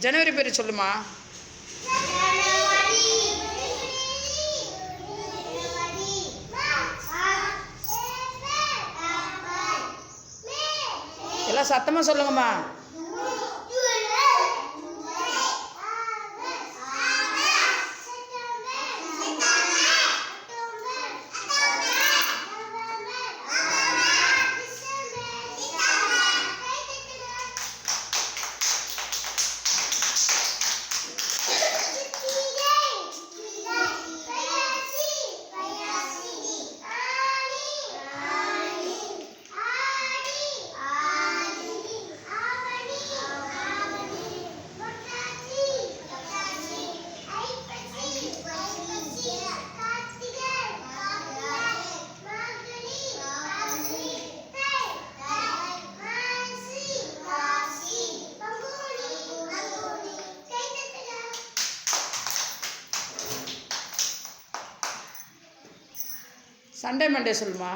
ஜனவரி பேர் சொல்லுமா? எல்லாம் சத்தமாக சொல்லுங்கம்மா. சண்டே மண்டே சொல்லுமா?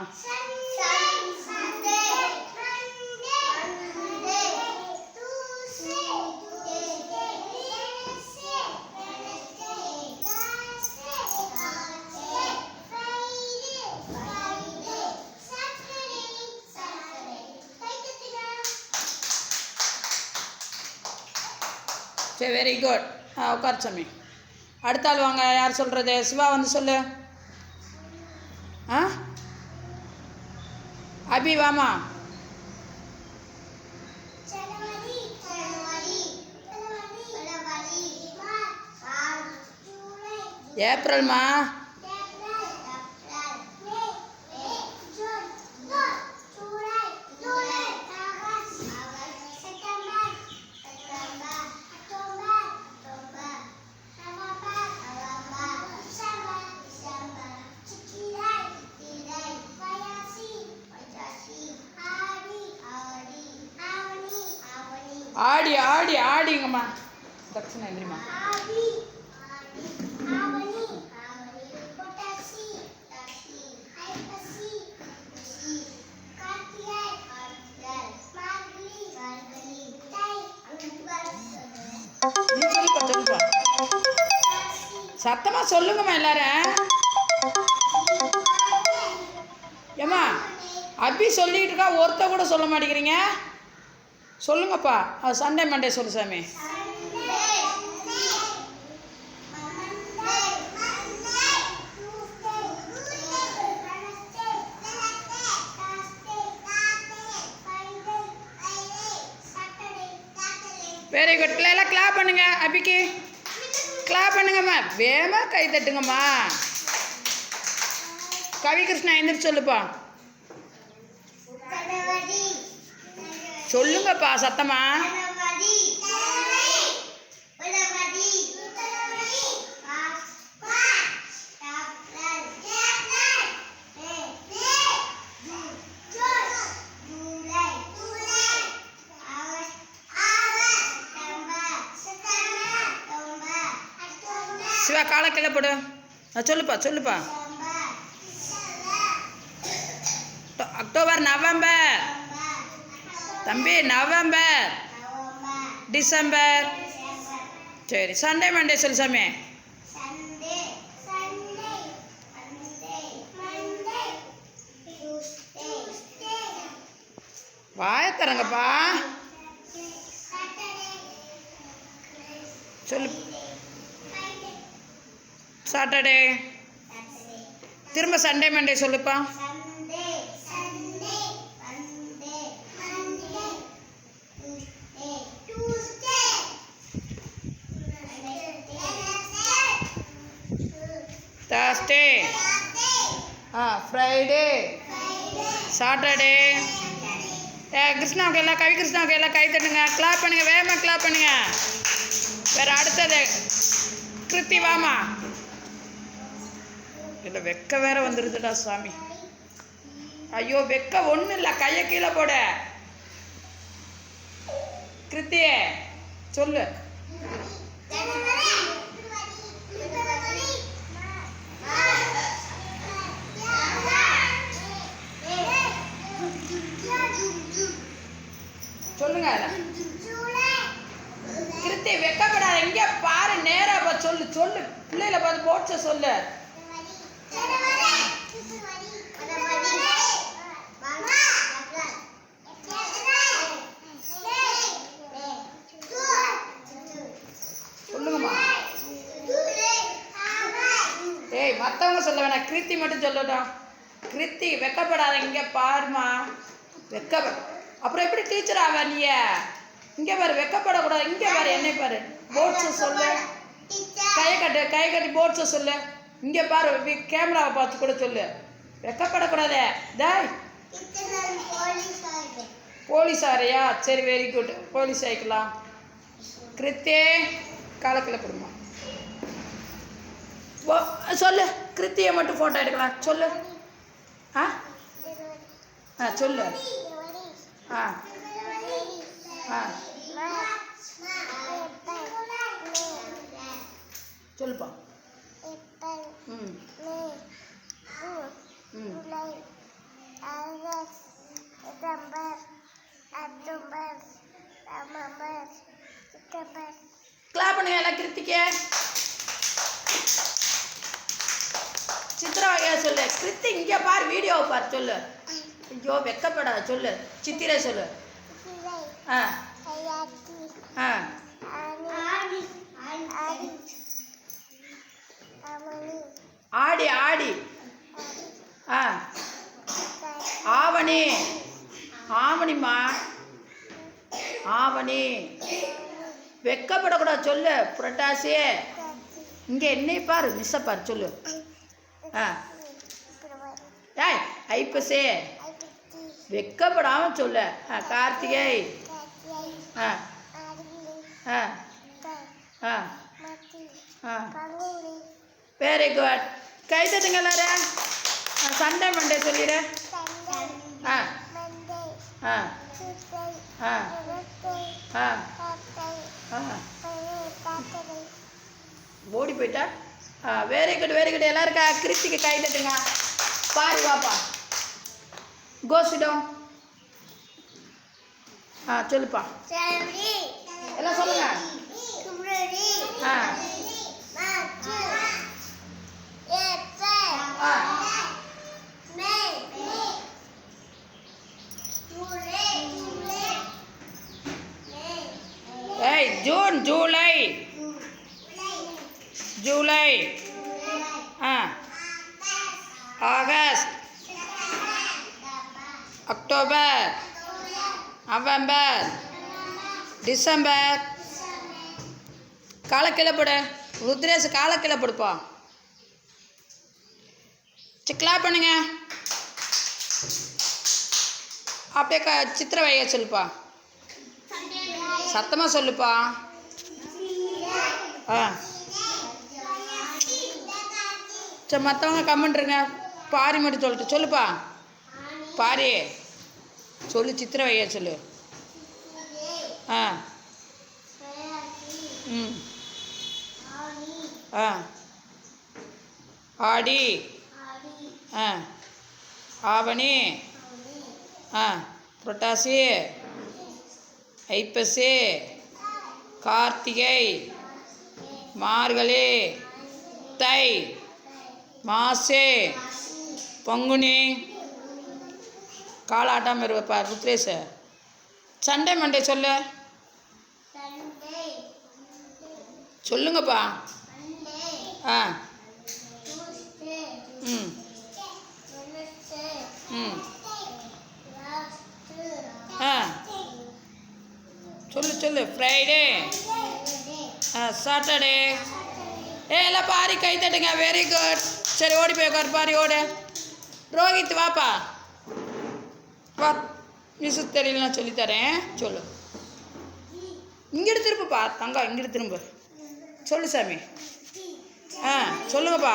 சரி வெரி குட் ஆ உட்கார் சாமி. அடுத்த ஆள் வாங்க. யார் சொல்கிறது சிவா வந்து சொல்லு ஆ அபி வாமா ஏப்ரல்மா சத்தமாக சொல்லுங்கம்மா எல்லாரும். ஏம்மா அபி சொல்லிக்கிட்டு இருக்கா ஒருத்த கூட சொல்ல மாட்டேங்கிறீங்க? சொல்லுங்கப்பா அது சண்டே மண்டே சொல்லு சாமி. வெரி குட் எல்லாம் கிளாப் பண்ணுங்க அபிக்கு கிளாப் பண்ணுங்கம்மா. வேமா கை தட்டுங்கம்மா. கவி கிருஷ்ணா எந்திரிச்சு சொல்லுப்பா சொல்லுங்கப்பா சத்தமா. சிவா காலை கீழே போடு. சொல்லுப்பா சொல்லுப்பா. October November. தம்பி நவம்பர். டிசம்பர். சரி சண்டே மண்டே சொல்லு சாமி. வாயத்தரங்கப்பா சொல்லு. சாட்டர்டே திரும்ப சண்டே மண்டே சொல்லுப்பா. தேர்ஸ்டே ஆ ஃப்ரைடே சாட்டர்டே ஏ கிருஷ்ணாவுக்கு எல்லாம் கவி கிருஷ்ணாவுக்கு எல்லாம் கை தட்டுங்க. கிளாப் பண்ணுங்க வேகமாக கிளாப் பண்ணுங்க. வேறு அடுத்தது. கிருத்தி வாமா. இல்லை வெக்க வேற வந்துருதுடா சாமி. ஐயோ வெக்க ஒன்றும் இல்லை கையை கீழே போட. கிருத்தியே சொல்லு. சொல்லுங்க கிருத்தி வெக்க எங்கேயா பாரு நேராக பா சொல்லு சொல்லு. பிள்ளைகளை பார்த்து போட்ச சொல்லு. மற்றவங்க சொல்ல வேணாம். கிருத்தி மட்டும் சொல்லட்டும். கிருத்தி வெக்கப்படாத இங்கே பாருமா வெக்கப்பட அப்புறம் எப்படி டீச்சர் ஆவ நீ இங்கே பாரு வெக்கப்படக்கூடாது. இங்கே பாரு என்னை பாரு. போர்ட்ஸை சொல்லு. கையை கட்டு கை கட்டி போர்ட்ஸை சொல்லு. இங்கே பாரு கேமராவை பார்த்து கூட சொல்லு. வெக்கப்படக்கூடாதே. தாய் போலீஸ் ஆறையா சரி வெரி குட் போலீஸ் ஆயிக்கலாம். கிருத்தே காலக்கில் கொடுமா. சொல்லு. கிருத்தியை மட்டும் ஃபோட்டோ எடுக்கலாம். சொல்லு. ஆ? ஆ சொல்லு. ஆ. ஆ. சொல்லுப்பா. ம். ம். கிளாப் பண்ணுங்க எல்லாம் கிருத்திக்கே சித்ரா வகையா சொல்லு. கிருத்தி இங்கே பாரு வீடியோவை பாரு சொல்லு. ஐயோ வெக்கப்படாத சொல்லு. சித்திரை சொல்லு. ஆ. ஆ. ஆடி ஆடி. ஆ. ஆவணி. ஆவணிம்மா. ஆவணி. வெக்கப்படக்கூடாது சொல்லு. புரட்டாசி இங்கே என்னை பாரு மிஸ்ஸை பாரு சொல்லு. ஏய் ஐப்பசே. வெக்கப்படாம சொல்லு. ஆ கார்த்திகை. ஆ. ஆ. ஆ. ஆ. வெரி குட் கை தட்டுங்க எல்லாரும். சண்டே மண்டே சொல்லிடு. ஆ. ஆ. ஆ. ஆ. ஆ. ஓடி போயிட்டா? வெரி குட் வெரி குட் எல்லாரும் கா கிருத்திக்கு கை தட்டுங்க. பாரு வாப்பா. கோசிடம் ஆ சொல்லுப்பா. எல்லாம் சொல்லுங்க. ஆ. ஆ ஏய் ஜூன் ஜூலை ஜூலை ஆ ஆகஸ்ட் அக்டோபர் நவம்பர் டிசம்பர். காலக்கிழ போடு ருத்ரேஷ் காலக்கிழ போடுப்பா சிக்கலா பண்ணுங்க. அப்படியே க சித்திர வைய சொல்லுப்பா. சத்தமாக சொல்லுப்பா. ஆ. சரி மற்றவங்க கமெண்ட்ருங்க பாரி மட்டும் சொல்லிட்டு சொல்லுப்பா. பாரி. சொல்லு சித்திர வைய சொல்லு. ஆ. ம் ஆ. ஆடி. ஆ. ஆவணி. ஆ. புரட்டாசி. ஐப்பசி. கார்த்திகை. மார்கழி. தை. மாசே. பங்குனி. காலாட்டம் இருப்பா ருத்ரேஷ. சண்டை மண்டே சொல்லு. சொல்லுங்கப்பா. ஆ. ம். ம். ஆ. சொல்லு சொல்லு. ஃப்ரைடே ஆ சாட்டர்டே ஏ எல்லாம் பாரி கை தட்டுங்க. வெரி குட் சரி ஓடி போய் உட்காரு பாரி ஓடு. ரோஹித் வாப்பா. வா. மிஸ் தெரியலனா சொல்லித்தரேன் சொல்லு. இங்கிட்டு திரும்புப்பா. தங்கா இங்கிட்டு திரும்ப. சொல்லு சாமி. ஆ சொல்லுங்கப்பா.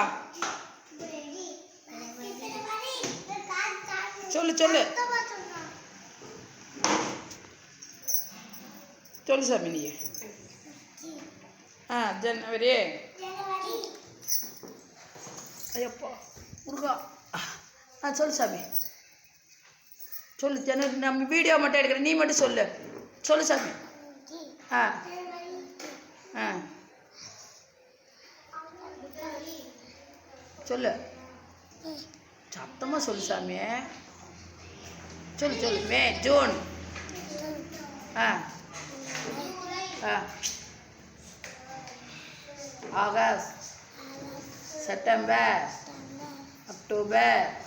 சொல்லு சொல்லு. சொல்லு சாமி நீ ஆ ஜனவரி. ஐயப்பா முருகா. ஆ சொல்லு சாமி. சொல்லு ஜனவரி நம்ம வீடியோ மட்டும் எடுக்கிறேன். நீ மட்டும் சொல்லு. சொல்லு சாமி. ஆ. ஆ. சொல்லு. சத்தமாக சொல்லு சாமி. சொல்லு சொல்லு. May June. ஆ. ஆ. August September. October.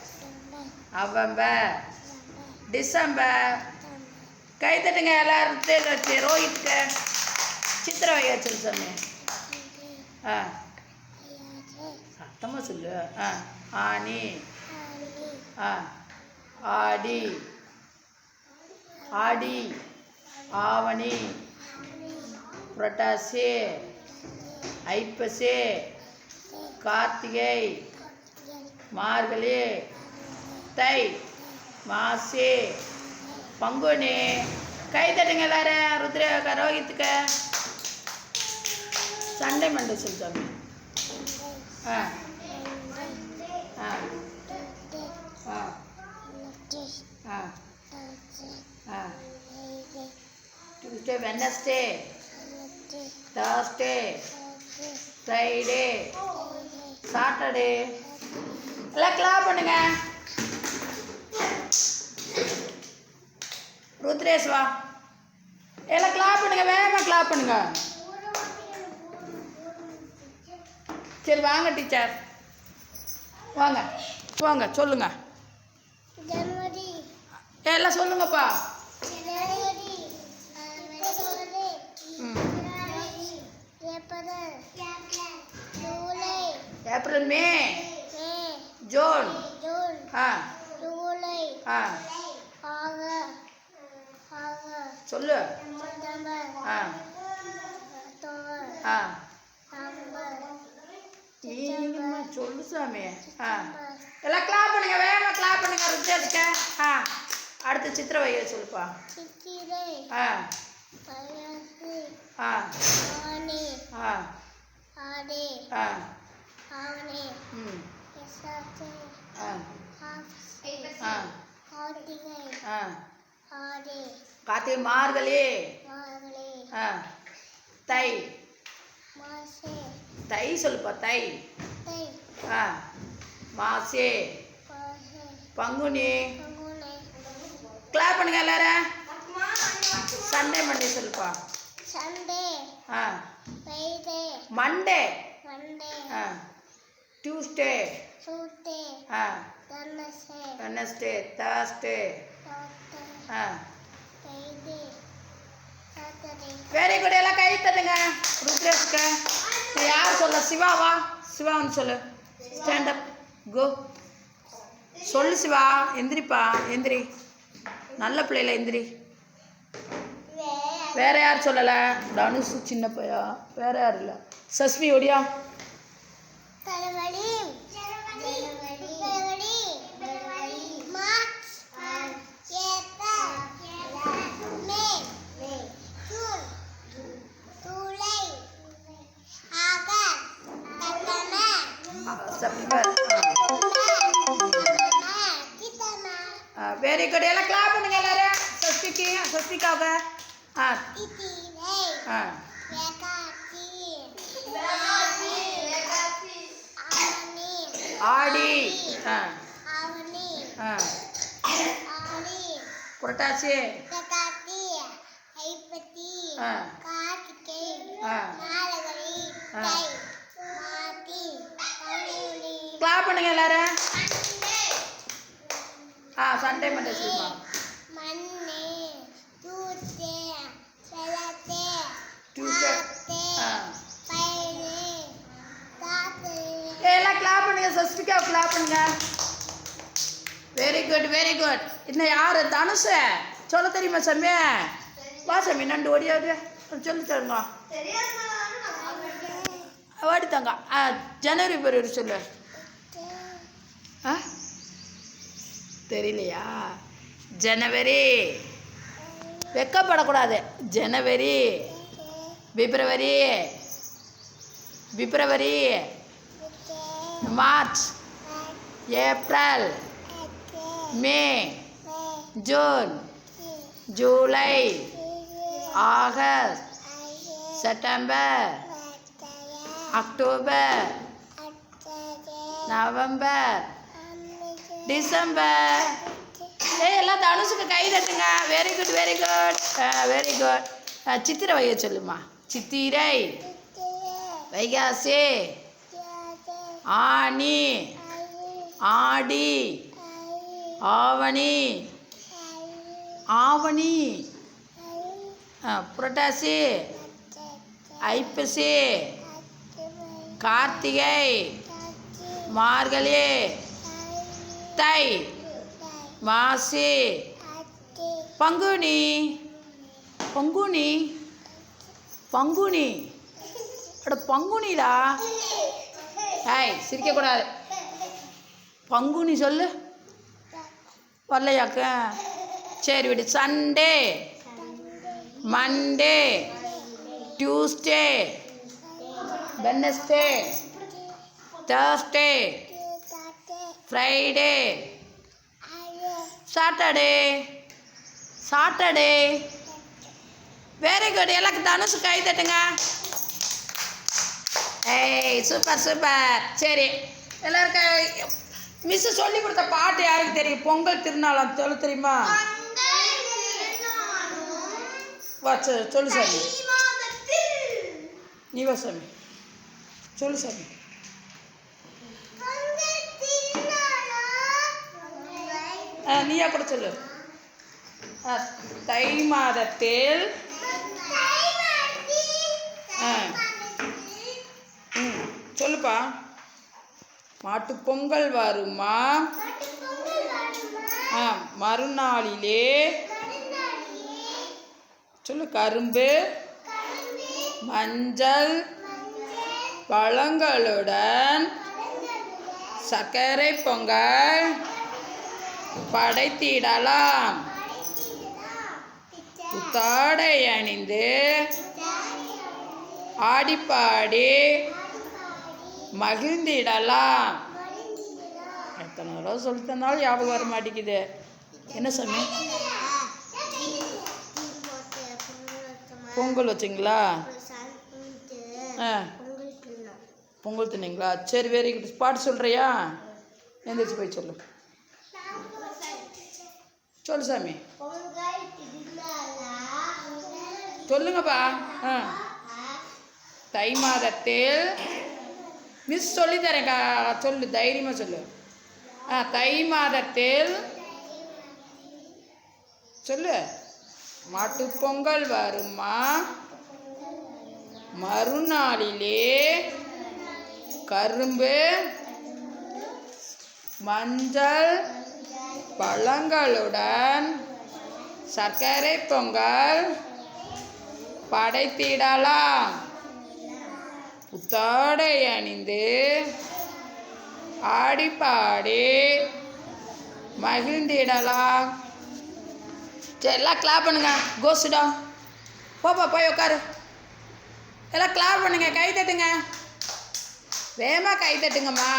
November. December. கை தட்டுங்க எல்லாரும் வச்சு ரோஹித்க்கு சித்திர வைய சொல்லு சாமி. ஆ. சத்தமாக சொல்லு. ஆ ஆனி. ஆ ஆடி. ஆடி. ஆவணி. புரட்டாசி. ஐப்பசி. கார்த்திகை. மார்கழி. தை. மாசி. பங்குனி. கை தட்டுங்க எல்லாரும். ருத்ர ரோஹித்துக்கு. சண்டை மண்டை சொல்லிட்டாங்க ஆ. வெனஸ்டே தேர்ஸ்டே ஃப்ரைடே சாட்டர்டே எல்லாம் கிளாப் பண்ணுங்க. ருத்ரேஷ் வா. எல்லாம் கிளாப் பண்ணுங்க வேகமாக கிளாப் பண்ணுங்க. சரி வாங்க டீச்சர் வாங்க போங்க சொல்லுங்க. எல்லாம் சொல்லுங்கப்பா. April April May. ஜூன். ஆ. ஜூலை ஆ. சொல்லு. ஆ. ஆ. சொல்லு சாமி. ஆ. எல்லாம் கிளாப் பண்ணுங்க வேகமாக கிளாப் பண்ணுங்க ருத்ரேஷ்க்கு ஆ. அடுத்து சித்திர சொல்லுப்பா. சித்திரை ஆ ஆ. ஆ. ஆடி ஆ. ஆவணி ம். விசாசை ஆ. ஆசி ஆ. கார்த்திகை ஆ. ஆடி கார்த்திகை மார்கழி மார்கழி தை. மாசி. தை சொல்லுப்பா தை. தை. ஆ. மாசி. பங்குனி. கிளாப் பண்ணுங்க எல்லாரும். சண்டே மண்டே சொல்லுப்பா. சண்டே. ஆ. மண்டே மண்டே ஆ Tuesday Wednesday Thursday very good எல்லாம் கை தட்டுங்க. ருத்ரேஷ்க்கு. யார் சொல்ல? சிவாவா சிவான்னு சொல்லு. ஸ்டாண்ட் அப் கோ சொல்லு சிவா. எந்திரிப்பா. எந்திரி. நல்ல பிள்ளைல எந்திரி. வேற யார் சொல்லலை? தனுஷ் சின்ன பையா வேற யார் இல்லை? சஸ்மி ஒடியா? தலைவலி. கார்த்திகை. தை பங்குனி கிளாப் பண்ணுங்க எல்லாரும். ஆ சண்டே மண்டே சொல்லுமா. மண்ணே தூத்தே செலத்தே பயிரே எல்லாம் கிளாப் பண்ணுங்க சஸ்மிகா கிளாப் பண்ணுங்க. வெரி குட் வெரி குட் இன்னும் யார்? தனுஷ். சொல்ல தெரியுமா சாமி வா சாமி நண்டு ஓடியாது சொல்லி தருங்க. ஓடி தங்க. ஆ ஜனவரி பிப்ரவரி சொல்லு. ஆ? தெரியலையா? January. வெக்கப்படக்கூடாது. January. February. February. March. April. May. June. July. August September October November December. ஏய் எல்லாம் தனுஷுக்கு கை தட்டுங்க. Very good very good very good சித்திரை வைய சொல்லுமா? சித்திரை. வைகாசி. ஆனி ஆடி. ஆவணி. ஆவணி. புரட்டாசி ஐப்பசி கார்த்திகை மார்கழி தை மாசி பங்குனி பங்குனி பங்குனி. அட பங்குனிடா? ஏய் சிரிக்கக்கூடாது. பங்குனி சொல்லு. வரலையாக்க? சரி விடு Sunday. Monday Tuesday Wednesday Thursday Friday Saturday Saturday very good எல்லாருக்கும் தனுசு கை தட்டுங்க. ஏய் சூப்பர் சூப்பர் சரி எல்லாருக்கும் மிஸ்ஸு சொல்லி கொடுத்த பாட்டு யாருக்கு தெரியும்? பொங்கல் திருநாளாம் சொல்ல தெரியுமா? வா சொல்லு சாமி. நீ வா சாமி. சொல்லு சாமி. ஆ நீயா கூட சொல்லு. ஆ, தை மாதத்தில் ஆ. ம் சொல்லுப்பா. மாட்டுப் பொங்கல் வருமா? ஆ மறுநாளிலே சொல்லு கரும்பு மஞ்சள் பழங்களுடன் சர்க்கரை பொங்கல் படைத்திடலாம். புத்தாடை அணிந்து ஆடிப்பாடி மகிழ்ந்திடலாம். எத்தனை தடவை சொல்லித்தனாலும் ஞாபகம் வர மாட்டேங்குது. என்ன சாமி? பொங்கல் வச்சிங்களா? ஆ. பொங்கல் தின்னீங்களா? சரி வெரி குட் பாட்டு சொல்கிறியா எந்திரிச்சு போய் சொல்லு. சொல்லு சாமி. சொல்லுங்கப்பா. ஆ. தை மாதத்தில் மிஸ் சொல்லித்தரேன்க்கா சொல்லு தைரியமாக சொல்லு. ஆ தை மாதத்தில் சொல்லு. மாட்டுப் பொங்கல் வருமா? மறுநாளிலே கரும்பு மஞ்சள் பழங்களுடன் சர்க்கரை பொங்கல் படைத்திடலாம். புத்தாடை அணிந்து ஆடிப்பாடி மகிழ்ந்திடலாம். சரி எல்லாம் கிளாப் பண்ணுங்க. கோஸ்டா போப்பா போய் உட்காரு எல்லாம் கிளாப் பண்ணுங்க கை தட்டுங்க. வேகமாக கை தட்டுங்கம்மா.